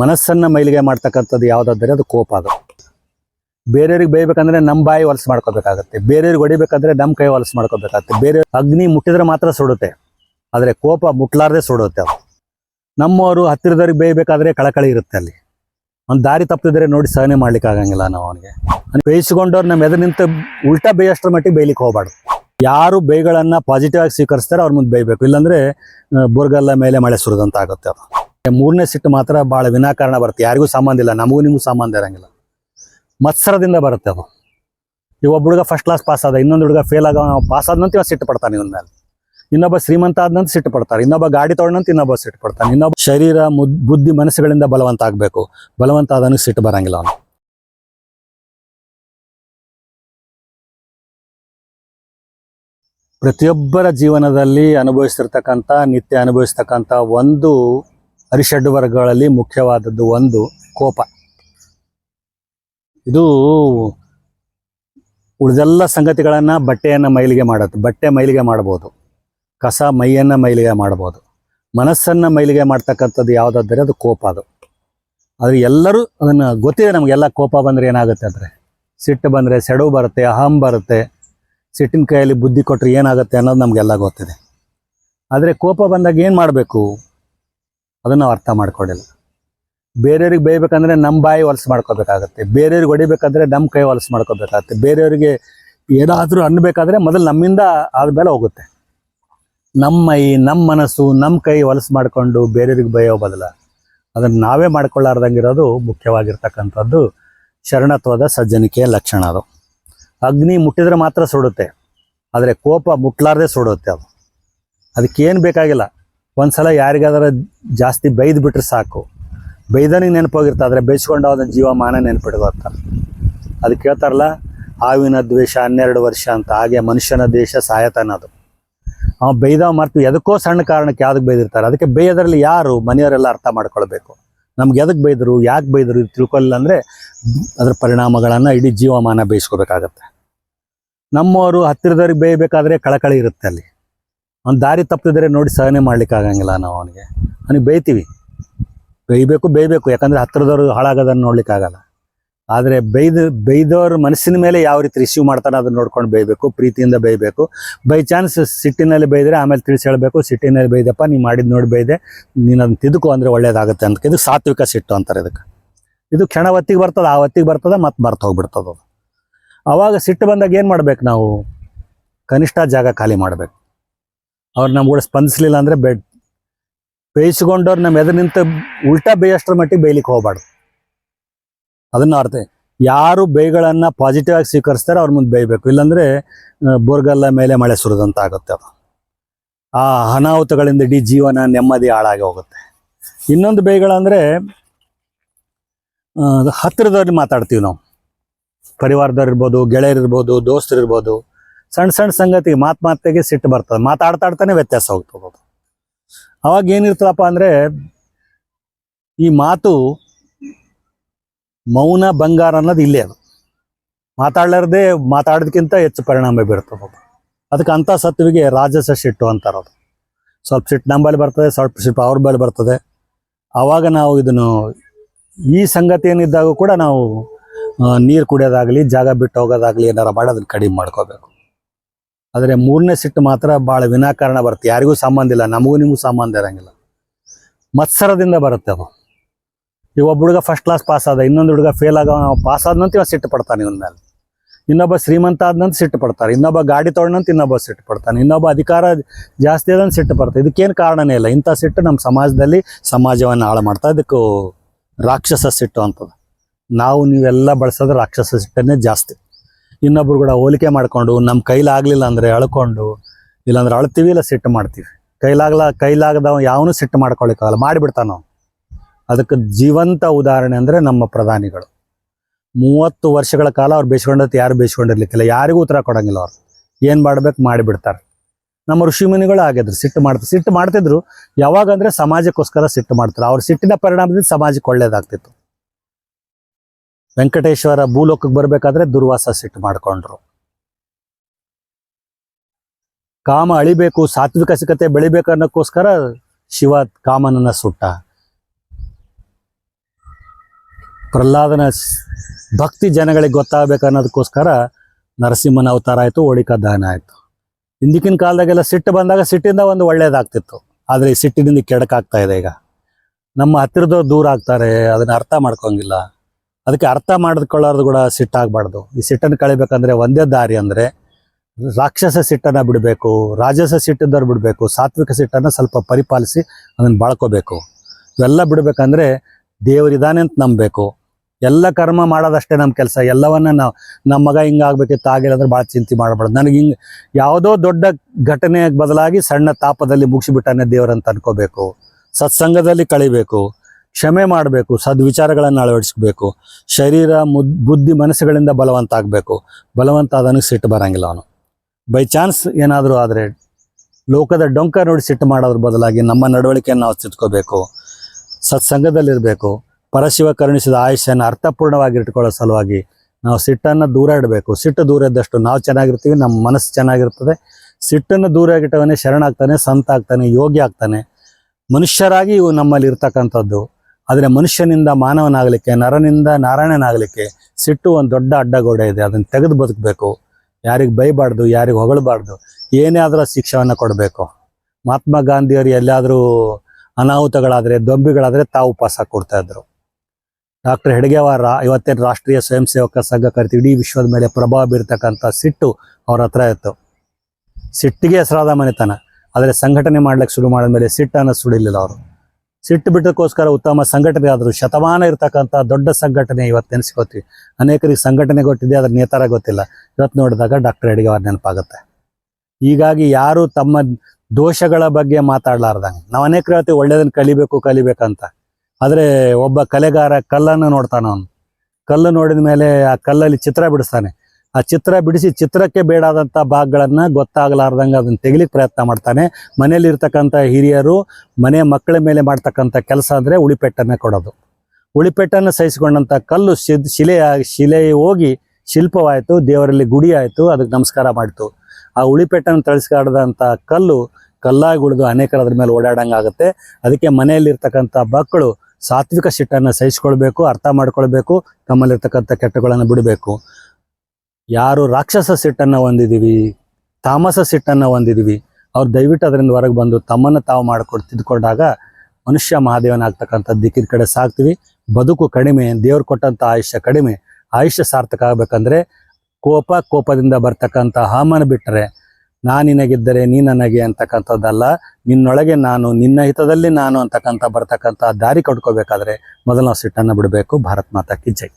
ಮನಸ್ಸನ್ನ ಮೈಲಿಗೆ ಮಾಡ್ತಕ್ಕಂಥದ್ದು ಯಾವುದಾದ್ರೆ ಅದು ಕೋಪ ಅದು. ಬೇರೆಯವ್ರಿಗೆ ಬೇಯಬೇಕಂದ್ರೆ ನಮ್ಮ ಬಾಯಿ ಹೊಲಸು ಮಾಡ್ಕೋಬೇಕಾಗತ್ತೆ. ಬೇರೆಯವ್ರಿಗೆ ಹೊಡಿಬೇಕಂದ್ರೆ ನಮ್ಮ ಕೈ ಹೊಲಸು ಮಾಡ್ಕೋಬೇಕಾಗತ್ತೆ. ಬೇರೆ ಅಗ್ನಿ ಮುಟ್ಟಿದ್ರೆ ಮಾತ್ರ ಸುಡುತ್ತೆ. ಆದರೆ ಕೋಪ ಮುಟ್ಲಾರ್ದೆ ಸುಡುತ್ತೆ ಅದು. ನಮ್ಮವರು ಹತ್ತಿರದವ್ರಿಗೆ ಬೇಯಬೇಕಾದ್ರೆ ಕಳಕಳಿ ಇರುತ್ತೆ ಅಲ್ಲಿ. ಒಂದು ದಾರಿ ತಪ್ಪಿದ್ರೆ ನೋಡಿ ಸಹನೆ ಮಾಡ್ಲಿಕ್ಕೆ ಆಗಂಗಿಲ್ಲ ನಾವು ಅವನಿಗೆ. ಬೇಯಿಸ್ಕೊಂಡವ್ರು ನಮ್ಮ ಎದುರು ನಿಂತು ಉಲ್ಟಾ ಬೇಯಷ್ಟರ ಮಟ್ಟಿಗೆ ಬೇಯ್ಲಿಕ್ಕೆ ಹೋಗ್ಬಾರ್ದು. ಯಾರು ಬೇಯ್ಗಳನ್ನು ಪಾಸಿಟಿವ್ ಆಗಿ ಸ್ವೀಕರಿಸ್ತಾರೆ ಅವ್ರ ಮುಂದೆ ಬೇಯಬೇಕು. ಇಲ್ಲಾಂದ್ರೆ ಬೋರ್ಗಲ್ಲ ಮೇಲೆ ಮಳೆ ಸುರಿದಂತ ಆಗುತ್ತೆ ಅದು. ಮೂರನೇ ಸಿಟ್ಟು ಮಾತ್ರ ಬಹಳ ವಿನಾಕಾರಣ ಬರುತ್ತೆ. ಯಾರಿಗೂ ಸಂಬಂಧ ಇಲ್ಲ. ನಮಗೂ ನಿಮಗೂ ಸಂಬಂಧ ಇರಂಗಿಲ್ಲ. ಮತ್ಸರದಿಂದ ಬರುತ್ತೆ ಅದು. ಇವ ಹುಡುಗ ಫಸ್ಟ್ ಕ್ಲಾಸ್ ಪಾಸ್ ಆದ, ಇನ್ನೊಂದು ಹುಡುಗ ಫೇಲ್ ಆಗ ಪಾಸ್ ಆದ ನಂತರ ಇವ ಸಿಟ್ಟು ಪಡ್ತಾನೆ ಇವನ ಮೇಲೆ. ಇನ್ನೊಬ್ಬ ಶ್ರೀಮಂತ ಆದ ನಂತರ ಸಿಟ್ಟು ಪಡ್ತಾರೆ ಇನ್ನೊಬ್ಬ ಗಾಡಿ ತೊಗೊಂಡಂತ ಇನ್ನೊಬ್ಬ ಸಿಟ್ಟು ಪಡ್ತಾನೆ. ಇನ್ನೊಬ್ಬ ಶರೀರ ಬುದ್ಧಿ, ಮನಸ್ಸುಗಳಿಂದ ಬಲವಂತ ಆಗಬೇಕು. ಬಲವಂತ ಆದನಿಗೆ ಸಿಟ್ಟು ಬರಂಗಿಲ್ಲ ಅವನು. ಪ್ರತಿಯೊಬ್ಬರ ಜೀವನದಲ್ಲಿ ಅನುಭವಿಸ್ತಿರ್ತಕ್ಕಂಥ, ನಿತ್ಯ ಅನುಭವಿಸ್ತಕ್ಕಂಥ ಒಂದು ಅರಿಷಡ್ ವರ್ಗಗಳಲ್ಲಿ ಮುಖ್ಯವಾದದ್ದು ಒಂದು ಕೋಪ. ಇದು ಉಳಿದೆಲ್ಲ ಸಂಗತಿಗಳನ್ನು ಬಟ್ಟೆಯನ್ನು ಮೈಲಿಗೆ ಮಾಡುತ್ತೆ ಬಟ್ಟೆ ಮೈಲಿಗೆ ಮಾಡ್ಬೋದು ಕಸ ಮೈಯನ್ನು ಮೈಲಿಗೆ ಮಾಡ್ಬೋದು ಮನಸ್ಸನ್ನು ಮೈಲಿಗೆ ಮಾಡ್ತಕ್ಕಂಥದ್ದು ಯಾವುದಾದ್ರೆ ಅದು ಕೋಪ ಅದು. ಆದರೆ ಎಲ್ಲರೂ ಅದನ್ನು ಗೊತ್ತಿದೆ ನಮಗೆಲ್ಲ ಕೋಪ ಬಂದರೆ ಏನಾಗುತ್ತೆ ಅಂದರೆ, ಸಿಟ್ಟು ಬಂದರೆ ಸೆಡವು ಬರುತ್ತೆ, ಅಹಂ ಬರುತ್ತೆ. ಸಿಟ್ಟಿನ ಕೈಯಲ್ಲಿ ಬುದ್ಧಿ ಕೊಟ್ಟರೆ ಏನಾಗುತ್ತೆ ಅನ್ನೋದು ನಮಗೆಲ್ಲ ಗೊತ್ತಿದೆ. ಆದರೆ ಕೋಪ ಬಂದಾಗ ಏನು ಮಾಡಬೇಕು? ಅದನ್ನು ಅರ್ಥ ಮಾಡ್ಕೊಳ್ಳಿಲ್ಲ ಬೇರೆಯವ್ರಿಗೆ ಬೈಬೇಕಂದ್ರೆ ನಮ್ಮ ಬಾಯಿ ಹೊಲಸು ಮಾಡ್ಕೋಬೇಕಾಗತ್ತೆ. ಬೇರೆಯವ್ರಿಗೆ ಹೊಡಿಬೇಕಾದ್ರೆ ನಮ್ಮ ಕೈ ಹೊಲಸು ಮಾಡ್ಕೋಬೇಕಾಗತ್ತೆ. ಬೇರೆಯವರಿಗೆ ಏನಾದರೂ ಅನ್ನಬೇಕಾದ್ರೆ ಮೊದಲು ನಮ್ಮಿಂದ ಆದ್ಮೇಲೆ ಹೋಗುತ್ತೆ. ನಮ್ಮ ಮೈ ನಮ್ಮ ಮನಸ್ಸು ನಮ್ಮ ಕೈ ಹೊಲಸು ಮಾಡಿಕೊಂಡು ಬೇರೆಯವ್ರಿಗೆ ಬೈಯೋ ಬದಲ ಅದನ್ನು ನಾವೇ ಮಾಡ್ಕೊಳ್ಳಾರ್ದಂಗಿರೋದು ಮುಖ್ಯವಾಗಿರ್ತಕ್ಕಂಥದ್ದು ಶರಣತ್ವದ ಸಜ್ಜನಿಕೆಯ ಲಕ್ಷಣ ಅದು. ಅಗ್ನಿ ಮುಟ್ಟಿದ್ರೆ ಮಾತ್ರ ಸುಡುತ್ತೆ. ಆದರೆ ಕೋಪ ಮುಟ್ಲಾರ್ದೆ ಸುಡುತ್ತೆ ಅದು. ಅದಕ್ಕೇನು ಬೇಕಾಗಿಲ್ಲ. ಒಂದ್ಸಲ ಯಾರಿಗಾದ್ರೆ ಜಾಸ್ತಿ ಬೈದು ಬಿಟ್ರೆ ಸಾಕು. ಬೈದನಿಗೆ ನೆನಪೋಗಿರ್ತಾ ಆದರೆ ಬೇಯಿಸ್ಕೊಂಡು ಅವನ ಜೀವಮಾನ ನೆನಪಿಡ್ಕೋತಾರೆ ಅದು ಕೇಳ್ತಾರಲ್ಲ, ಹಾವಿನ ದ್ವೇಷ ಹನ್ನೆರಡು ವರ್ಷ ಅಂತ, ಹಾಗೆ ಮನುಷ್ಯನ ದೇಶ ಸಾಯತನ ಅದು. ಅವ ಬೈದ ಮರ್ತು ಎದಕ್ಕೋ ಸಣ್ಣ ಕಾರಣಕ್ಕೆ ಯಾವ್ದಕ್ಕೆ ಬೈದಿರ್ತಾರೆ? ಅದಕ್ಕೆ ಬೈಯೋದ್ರಲ್ಲಿ ಯಾರು ಮನೆಯವರೆಲ್ಲ ಅರ್ಥ ಮಾಡ್ಕೊಳ್ಬೇಕು? ನಮ್ಗೆ ಎದಕ್ಕೆ ಬೈದರು, ಯಾಕೆ ಬೈದರು ಇದು ತಿಳ್ಕೊಳ್ಳಿಲ್ಲ ಅಂದರೆ ಅದ್ರ ಪರಿಣಾಮಗಳನ್ನು ಇಡೀ ಜೀವಮಾನ ಬೇಯಿಸ್ಕೋಬೇಕಾಗತ್ತೆ. ನಮ್ಮವರು ಹತ್ತಿರದವ್ರಿಗೆ ಬೇಯಬೇಕಾದ್ರೆ ಕಳಕಳಿ ಇರುತ್ತೆ ಅಲ್ಲಿ. ಅವ್ನು ದಾರಿ ತಪ್ಪಿದ್ರೆ ನೋಡಿ ಸಹನೆ ಮಾಡ್ಲಿಕ್ಕೆ ಆಗಂಗಿಲ್ಲ ನಾವು ಅವನಿಗೆ. ಅವನಿಗೆ ಬೈತೀವಿ ಬೈಬೇಕು ಬೈಬೇಕು ಯಾಕಂದ್ರೆ ಹತ್ತಿರದವ್ರು ಹಾಳಾಗೋದನ್ನು ನೋಡ್ಲಿಕ್ಕೆ ಆಗಲ್ಲ. ಆದರೆ ಬೈದ ಬೈದವ್ರ ಮನಸ್ಸಿನ ಮೇಲೆ ಯಾವ ರೀತಿ ರಿಸೀವ್ ಮಾಡ್ತಾನೆ ಅದನ್ನ ನೋಡ್ಕೊಂಡು ಬೈಬೇಕು ಪ್ರೀತಿಯಿಂದ ಬೈಬೇಕು ಬೈ ಚಾನ್ಸ್ ಸಿಟ್ಟಿನಲ್ಲಿ ಬೈದರೆ ಆಮೇಲೆ ತಿಳಿಸಿ ಹೇಳಬೇಕು, ಸಿಟ್ಟಿನಲ್ಲಿ ಬೈದಪ್ಪ ನೀನು ಮಾಡಿದ್ ನೋಡಿ ಬೈದೆ ನೀನು ಅದನ್ನ ತಿದ್ಕೋ ಅಂದರೆ ಒಳ್ಳೇದಾಗುತ್ತೆ ಅಂತ. ಇದು ಸಾತ್ವಿಕ ಸಿಟ್ಟು ಅಂತಾರೆ ಇದಕ್ಕೆ. ಇದು ಕ್ಷಣ ಹೊತ್ತಿಗೆ ಬರ್ತದೆ, ಆ ಹೊತ್ತಿಗೆ ಬರ್ತದೆ, ಮತ್ತೆ ಬರ್ತ ಹೋಗ್ಬಿಡ್ತದೆ ಅದು. ಸಿಟ್ಟು ಬಂದಾಗ ಏನು ಮಾಡ್ಬೇಕು ನಾವು? ಕನಿಷ್ಠ ಜಾಗ ಖಾಲಿ ಮಾಡ್ಬೇಕು. ಅವ್ರು ನಮ್ಮ ಕೂಡ ಸ್ಪಂದಿಸ್ಲಿಲ್ಲ ಅಂದರೆ ಬೆಡ್ ಬೇಯಿಸ್ಕೊಂಡವ್ರು ನಮ್ಮ ಎದುರು ನಿಂತ ಉಲ್ಟಾ ಬೇಯಷ್ಟರ ಮಟ್ಟಿಗೆ ಬೇಯ್ಲಿಕ್ಕೆ ಹೋಗ್ಬಾರ್ದು. ಅದನ್ನು ಅರ್ಥ. ಯಾರು ಬೇಯಗಳನ್ನ ಪಾಸಿಟಿವ್ ಆಗಿ ಸ್ವೀಕರಿಸ್ತಾರೆ ಅವ್ರ ಮುಂದೆ ಬೇಯಬೇಕು. ಇಲ್ಲಾಂದ್ರೆ ಬೋರ್ಗಲ್ಲ ಮೇಲೆ ಮಳೆ ಸುರಿದಂತ ಆಗುತ್ತೆ ಅದು. ಆ ಅನಾಹುತಗಳಿಂದ ಇಡೀ ಜೀವನ ನೆಮ್ಮದಿ ಹಾಳಾಗಿ ಹೋಗುತ್ತೆ. ಇನ್ನೊಂದು ಬೈಗಳಂದ್ರೆ ಆ, ಹತ್ತಿರದವ್ರಿಗೆ ಮಾತಾಡ್ತೀವಿ ನಾವು. ಪರಿವಾರದವ್ರು ಇರ್ಬೋದು ಗೆಳೆಯರಿರ್ಬೋದು ದೋಸ್ತರಿರ್ಬೋದು. ಸಣ್ಣ ಸಣ್ಣ ಸಂಗತಿ ಮಾತು ಮಾತಿಗೆ ಸಿಟ್ಟು ಬರ್ತದೆ. ಮಾತಾಡ್ತಾಡ್ತಾನೆ ವ್ಯತ್ಯಾಸ ಹೋಗ್ತದೆ ಅದು. ಅವಾಗ ಏನಿರ್ತದಪ್ಪ ಅಂದ್ರೆ, ಈ ಮಾತು ಮೌನ ಬಂಗಾರ ಅನ್ನೋದು ಇಲ್ಲೇ ಅದು. ಮಾತಾಡ್ಲಾರ್ದೆ ಮಾತಾಡೋದಕ್ಕಿಂತ ಹೆಚ್ಚು ಪರಿಣಾಮ ಬೀರ್ತದೆ ಅದು. ಅದಕ್ಕೆ ಅಂಥ ಸತ್ವಿಗೆ ರಾಜಸ ಸಿಟ್ಟು ಅಂತಾರೆ ಅದು. ಸ್ವಲ್ಪ ಸಿಟ್ಟು ನಂಬಲ್ಲಿ ಬರ್ತದೆ, ಸ್ವಲ್ಪ ಸಿಟ್ಟು ಅವ್ರ ಬಳಿ ಬರ್ತದೆ. ಆವಾಗ ನಾವು ಇದನ್ನು, ಈ ಸಂಗತಿ ಏನಿದ್ದಾಗ ಕೂಡ ನಾವು ನೀರು ಕುಡಿಯೋದಾಗಲಿ, ಜಾಗ ಬಿಟ್ಟು ಹೋಗೋದಾಗಲಿ ಏನಾರ ಮಾಡಿ ಅದನ್ನ ಕಡಿಮೆ ಮಾಡ್ಕೋಬೇಕು. ಆದರೆ ಮೂರನೇ ಸಿಟ್ಟು ಮಾತ್ರ ಭಾಳ ವಿನಾಕಾರಣ ಬರುತ್ತೆ. ಯಾರಿಗೂ ಸಂಬಂಧ ಇಲ್ಲ, ನಮಗೂ ನಿಮಗೂ ಸಂಬಂಧ ಇರಂಗಿಲ್ಲ. ಮತ್ಸರದಿಂದ ಬರುತ್ತೆ ಅದು. ಈ ಒಬ್ಬ ಹುಡುಗ ಫಸ್ಟ್ ಕ್ಲಾಸ್ ಪಾಸ್ ಆದ, ಇನ್ನೊಂದು ಹುಡುಗ ಫೇಲ್ ಆಗ ಪಾಸ್ ಆದಂತ ಇವ ಸಿಟ್ಟು ಪಡ್ತಾನೆ ಇವನ ಮೇಲೆ. ಇನ್ನೊಬ್ಬ ಶ್ರೀಮಂತ ಆದಂತ ಸಿಟ್ಟು ಪಡ್ತಾರೆ. ಇನ್ನೊಬ್ಬ ಗಾಡಿ ತೊಗೊಂಡಂತ ಇನ್ನೊಬ್ಬ ಸಿಟ್ಟು ಪಡ್ತಾನೆ. ಇನ್ನೊಬ್ಬ ಅಧಿಕಾರ ಜಾಸ್ತಿ ಆದಂತ ಸಿಟ್ಟು ಪಡ್ತಾರೆ ಇದಕ್ಕೇನು ಕಾರಣನೇ ಇಲ್ಲ. ಇಂಥ ಸಿಟ್ಟು ನಮ್ಮ ಸಮಾಜದಲ್ಲಿ ಸಮಾಜವನ್ನು ಹಾಳು ಮಾಡ್ತಾ ಇದಕ್ಕೂ ರಾಕ್ಷಸ ಸಿಟ್ಟು ಅಂತದ. ನಾವು ನೀವೆಲ್ಲ ಬಳಸೋದು ರಾಕ್ಷಸ ಸಿಟ್ಟನ್ನೇ ಜಾಸ್ತಿ. ಇನ್ನೊಬ್ರು ಕೂಡ ಹೋಲಿಕೆ ಮಾಡ್ಕೊಂಡು ನಮ್ಮ ಕೈಲಾಗಲಿಲ್ಲ ಅಂದ್ರೆ ಅಳ್ಕೊಂಡು, ಇಲ್ಲಾಂದ್ರೆ ಅಳ್ತೀವಿ ಇಲ್ಲ ಸಿಟ್ಟು ಮಾಡ್ತೀವಿ. ಕೈಲಾಗ್ಲ ಕೈಲಾಗದವ ಯಾವನು ಸಿಟ್ಟು ಮಾಡ್ಕೊಳಿಕ್ಕಾಗಲ್ಲ ಮಾಡಿಬಿಡ್ತಾನ ನಾವು ಅದಕ್ಕೆ ಜೀವಂತ ಉದಾಹರಣೆ ಅಂದ್ರೆ ನಮ್ಮ ಪ್ರಧಾನಿಗಳು. ಮೂವತ್ತು ವರ್ಷಗಳ ಕಾಲ ಅವ್ರು ಬೇಯಿಸ್ಕೊಂಡತ್ ಯಾರು ಬೇಯಿಸ್ಕೊಂಡಿರ್ಲಿಕ್ಕಿಲ್ಲ, ಯಾರಿಗೂ ಉತ್ತರ ಕೊಡಂಗಿಲ್ಲ ಅವ್ರು. ಏನು ಮಾಡ್ಬೇಕು ಮಾಡಿಬಿಡ್ತಾರೆ. ನಮ್ಮ ಋಷಿಮುನಿಗಳು ಆಗಿದ್ರು ಸಿಟ್ಟು ಮಾಡ್ತಾರೆ ಸಿಟ್ಟು ಮಾಡ್ತಿದ್ರು. ಯಾವಾಗ ಅಂದ್ರೆ ಸಮಾಜಕ್ಕೋಸ್ಕರ ಸಿಟ್ಟು ಮಾಡ್ತಾರೆ. ಅವ್ರ ಸಿಟ್ಟಿನ ಪರಿಣಾಮದಿಂದ ಸಮಾಜಕ್ಕೆ ಒಳ್ಳೇದಾಗ್ತಿತ್ತು. ವೆಂಕಟೇಶ್ವರ ಭೂಲೋಕಕ್ಕೆ ಬರಬೇಕಾದ್ರೆ ದುರ್ವಾಸ ಸಿಟ್ಟು ಮಾಡ್ಕೊಂಡ್ರು. ಕಾಮ ಅಳಿಬೇಕು ಸಾತ್ವಿಕಸಿಕತೆ ಬೆಳಿಬೇಕು ಬೆಳಿಬೇಕನ್ನೋಕ್ಕೋಸ್ಕರ ಶಿವ ಕಾಮನನ್ನ ಸುಟ್ಟ. ಪ್ರಹ್ಲಾದನ ಭಕ್ತಿ ಜನಗಳಿಗೆ ಗೊತ್ತಾಗಬೇಕು ಅನ್ನೋದಕ್ಕೋಸ್ಕರ ನರಸಿಂಹನ ಅವತಾರ ಆಯಿತು ಹೋಳಿಕಾ ದಹನ ಆಯಿತು. ಹಿಂದಿಕ್ಕಿನ ಕಾಲದಾಗೆಲ್ಲ ಸಿಟ್ಟು ಬಂದಾಗ ಸಿಟ್ಟಿಂದ ಒಂದು ಒಳ್ಳೇದಾಗ್ತಿತ್ತು. ಆದರೆ ಈ ಸಿಟ್ಟಿನಿಂದ ಕೆಡಕಾಗ್ತಾ ಇದೆ ಈಗ. ನಮ್ಮ ಹತ್ತಿರದವ್ರು ದೂರ ಆಗ್ತಾರೆ, ಅದನ್ನ ಅರ್ಥ ಮಾಡ್ಕೊಂಗಿಲ್ಲ. ಅದಕ್ಕೆ ಅರ್ಥ ಮಾಡಿಕೊಳ್ಳೋದು ಕೂಡ ಸಿಟ್ಟಾಗಬಾರ್ದು. ಈ ಸಿಟ್ಟನ್ನು ಕಳಿಬೇಕಂದ್ರೆ ಒಂದೇ ದಾರಿ ಅಂದರೆ ರಾಕ್ಷಸ ಸಿಟ್ಟನ್ನು ಬಿಡಬೇಕು, ರಾಜಸ ಸಿಟ್ಟಿದ್ದವ್ರು ಬಿಡಬೇಕು, ಸಾತ್ವಿಕ ಸಿಟ್ಟನ್ನು ಸ್ವಲ್ಪ ಪರಿಪಾಲಿಸಿ ಅದನ್ನು ಬಾಳ್ಕೋಬೇಕು. ಇವೆಲ್ಲ ಬಿಡಬೇಕಂದ್ರೆ ದೇವರಿದ್ದಾನೆ ಅಂತ ನಂಬಬೇಕು. ಎಲ್ಲ ಕರ್ಮ ಮಾಡೋದಷ್ಟೇ ನಮ್ಮ ಕೆಲಸ. ಎಲ್ಲವನ್ನ ನಾವು, ನಮ್ಮ ಮಗ ಹಿಂಗಾಗಬೇಕಿತ್ತು, ಆಗಿಲ್ಲ ಅಂದ್ರೆ ಭಾಳ ಚಿಂತೆ ಮಾಡಬಾರ್ದು. ನನಗೆ ಹಿಂಗೆ ಯಾವುದೋ ದೊಡ್ಡ ಘಟನೆ ಬದಲಾಗಿ ಸಣ್ಣ ತಾಪದಲ್ಲಿ ಮುಗಿಸಿಬಿಟ್ಟಾನೆ ದೇವರಂತ ಅನ್ಕೋಬೇಕು. ಸತ್ಸಂಗದಲ್ಲಿ ಕಳಿಬೇಕು. ಕ್ಷಮೆ ಮಾಡಬೇಕು, ಸದ್ವಿಚಾರಗಳನ್ನು ಅಳವಡಿಸ್ಬೇಕು, ಶರೀರ ಮುದ್, ಬುದ್ಧಿ ಮನಸ್ಸುಗಳಿಂದ ಬಲವಂತ ಆಗಬೇಕು ಬಲವಂತ ಆದನಿಗೆ ಸಿಟ್ಟು ಬರೋಂಗಿಲ್ಲ ಅವನು. ಬೈ ಚಾನ್ಸ್ ಏನಾದರೂ ಆದರೆ, ಲೋಕದ ಡೊಂಕ ನೋಡಿ ಸಿಟ್ಟು ಮಾಡೋದ್ರ ಬದಲಾಗಿ ನಮ್ಮ ನಡವಳಿಕೆಯನ್ನು ನಾವು ತಿದ್ಕೋಬೇಕು, ಸತ್ಸಂಗದಲ್ಲಿರಬೇಕು, ಪರಶಿವ ಕರುಣಿಸಿದ ಆಯುಷ್ಯನ ಅರ್ಥಪೂರ್ಣವಾಗಿ ಇಟ್ಕೊಳ್ಳೋ ಸಲುವಾಗಿ ನಾವು ಸಿಟ್ಟನ್ನು ದೂರ ಇಡಬೇಕು. ಸಿಟ್ಟು ದೂರ ಇದ್ದಷ್ಟು ನಾವು ಚೆನ್ನಾಗಿರ್ತೀವಿ, ನಮ್ಮ ಮನಸ್ಸು ಚೆನ್ನಾಗಿರ್ತದೆ. ಸಿಟ್ಟನ್ನು ದೂರ ಇಟ್ಟವನೇ ಶರಣಾಗ್ತಾನೆ, ಸಂತ ಆಗ್ತಾನೆ, ಯೋಗಿ ಆಗ್ತಾನೆ. ಮನುಷ್ಯರಾಗಿ ಇವು ನಮ್ಮಲ್ಲಿ ಇರ್ತಕ್ಕಂಥದ್ದು. ಆದರೆ ಮನುಷ್ಯನಿಂದ ಮಾನವನಾಗಲಿಕ್ಕೆ, ನರನಿಂದ ನಾರಾಯಣನಾಗಲಿಕ್ಕೆ ಸಿಟ್ಟು ಒಂದು ದೊಡ್ಡ ಅಡ್ಡಗೋಡೆ ಇದೆ. ಅದನ್ನು ತೆಗೆದು ಬದುಕಬೇಕು. ಯಾರಿಗೆ ಬೈಬಾರ್ದು, ಯಾರಿಗೆ ಹೊಗಳಬಾರ್ದು, ಏನೇ ಆದರೂ ಶಿಕ್ಷೆಯನ್ನು ಕೊಡಬೇಕು. ಮಹಾತ್ಮ ಗಾಂಧಿಯವರು ಎಲ್ಲಾದರೂ ಅನಾಹುತಗಳಾದರೆ, ದೊಂಬಿಗಳಾದರೆ ತಾವು ಉಪವಾಸ ಕೊಡ್ತಾಯಿದ್ರು ಡಾಕ್ಟರ್ ಹೆಡ್ಗೆವಾರ ಇವತ್ತೇನು ರಾಷ್ಟ್ರೀಯ ಸ್ವಯಂ ಸೇವಕ ಸಂಘ ಕರಿತೀವಿ, ಇಡೀ ವಿಶ್ವದ ಮೇಲೆ ಪ್ರಭಾವ ಬೀರ್ತಕ್ಕಂಥ ಸಿಟ್ಟು ಅವ್ರ ಹತ್ರ ಇತ್ತು. ಸಿಟ್ಟಿಗೆ ಹೆಸರಾದ ಮನೆತನ. ಆದರೆ ಸಂಘಟನೆ ಮಾಡ್ಲಿಕ್ಕೆ ಶುರು ಮಾಡಿದ್ಮೇಲೆ ಸಿಟ್ಟನ್ನು ಸುಡಿಲಿಲ್ಲ ಅವರು. ಸಿಟ್ಟು ಬಿಟ್ಟಕ್ಕೋಸ್ಕರ ಉತ್ತಮ ಸಂಘಟನೆ ಆದರೂ ಶತಮಾನ ಇರ್ತಕ್ಕಂಥ ದೊಡ್ಡ ಸಂಘಟನೆ ಇವತ್ತು ನೆನೆಸ್ಕೋತೀವಿ. ಅನೇಕರಿಗೆ ಸಂಘಟನೆ ಗೊತ್ತಿದೆ ಅದ್ರ ನೇತಾರ ಗೊತ್ತಿಲ್ಲ. ಇವತ್ತು ನೋಡಿದಾಗ ಡಾಕ್ಟರ್ ಹೆಡ್ಗೇವಾರ್ ನೆನಪಾಗುತ್ತೆ. ಹೀಗಾಗಿ ಯಾರು ತಮ್ಮ ದೋಷಗಳ ಬಗ್ಗೆ ಮಾತಾಡ್ಲಾರ್ದಂಗೆ. ನಾವು ಅನೇಕರು ಹೇಳ್ತೀವಿ ಒಳ್ಳೇದನ್ನ ಕಲಿಬೇಕು, ಕಲಿಬೇಕಂತ. ಆದರೆ ಒಬ್ಬ ಕಲೆಗಾರ ಕಲ್ಲನ್ನು ನೋಡ್ತಾನ ಅವನು. ಕಲ್ಲು ನೋಡಿದ ಮೇಲೆ ಆ ಕಲ್ಲಲ್ಲಿ ಚಿತ್ರ ಬಿಡಿಸ್ತಾನೆ. ಆ ಚಿತ್ರ ಬಿಡಿಸಿ ಚಿತ್ರಕ್ಕೆ ಬೇಡಾದಂಥ ಭಾಗಗಳನ್ನ ಗೊತ್ತಾಗಲಾರ್ದಂಗೆ ಅದನ್ನು ತೆಗಿಲಿಕ್ಕೆ ಪ್ರಯತ್ನ ಮಾಡ್ತಾನೆ. ಮನೆಯಲ್ಲಿರ್ತಕ್ಕಂಥ ಹಿರಿಯರು, ಮನೆ ಮಕ್ಕಳ ಮೇಲೆ ಮಾಡ್ತಕ್ಕಂಥ ಕೆಲಸ ಅಂದರೆ ಉಳಿಪೆಟ್ಟನ್ನೇ ಕೊಡೋದು. ಉಳಿಪೆಟ್ಟನ್ನು ಸಹಿಸಿಕೊಂಡಂಥ ಕಲ್ಲು ಶಿದ್ ಶಿಲೆ ಶಿಲೆ ಹೋಗಿ ಶಿಲ್ಪವಾಯಿತು, ದೇವರಲ್ಲಿ ಗುಡಿ ಆಯಿತು ಅದಕ್ಕೆ ನಮಸ್ಕಾರ ಮಾಡಿತು. ಆ ಉಳಿಪೆಟ್ಟನ್ನು ತಳಿಸ್ಕಾಡ್ದಂಥ ಕಲ್ಲು ಕಲ್ಲಾಗಿ ಉಳಿದು ಅನೇಕರು ಅದ್ರ ಮೇಲೆ ಓಡಾಡಂಗಾಗುತ್ತೆ ಅದಕ್ಕೆ ಮನೆಯಲ್ಲಿರ್ತಕ್ಕಂಥ ಮಕ್ಕಳು ಸಾತ್ವಿಕ ಸಿಟ್ಟನ್ನು ಸಹಿಸಿಕೊಳ್ಬೇಕು, ಅರ್ಥ ಮಾಡ್ಕೊಳ್ಬೇಕು ತಮ್ಮಲ್ಲಿರ್ತಕ್ಕಂಥ ಕೆಟ್ಟಗಳನ್ನು ಬಿಡಬೇಕು. ಯಾರು ರಾಕ್ಷಸ ಸಿಟ್ಟನ್ನು ಹೊಂದಿದ್ದೀವಿ ತಾಮಸ ಸಿಟ್ಟನ್ನು ಹೊಂದಿದ್ದೀವಿ ಅವ್ರು ದಯವಿಟ್ಟು ಅದರಿಂದ ಹೊರಗೆ ಬಂದು ತಮ್ಮನ್ನು ತಾವು ಮಾಡಿಕೊಡ್ ತಿದ್ಕೊಂಡಾಗ ಮನುಷ್ಯ ಮಹಾದೇವನಾಗ್ತಕ್ಕಂಥ ದಿಕ್ಕಿನ ಕಡೆ ಸಾಕ್ತೀವಿ. ಬದುಕು ಕಡಿಮೆ, ದೇವ್ರು ಕೊಟ್ಟಂಥ ಆಯುಷ್ಯ ಕಡಿಮೆ. ಆಯುಷ್ಯ ಸಾರ್ಥಕ ಆಗಬೇಕಂದ್ರೆ ಕೋಪ, ಕೋಪದಿಂದ ಬರ್ತಕ್ಕಂಥ ಹಾಮನ ಬಿಟ್ಟರೆ ನಾ ನಿನಗಿದ್ದರೆ ನೀ ನನಗೆ ಅಂತಕ್ಕಂಥದ್ದಲ್ಲ. ನಿನ್ನೊಳಗೆ ನಾನು, ನಿನ್ನ ಹಿತದಲ್ಲಿ ನಾನು ಅಂತಕ್ಕಂಥ ಬರ್ತಕ್ಕಂಥ ದಾರಿ ಕಟ್ಕೋಬೇಕಾದ್ರೆ ಮೊದಲು ನಾವು ಸಿಟ್ಟನ್ನು ಬಿಡಬೇಕು. ಭಾರತ್ ಮಾತಾ ಕಿ ಜೈ.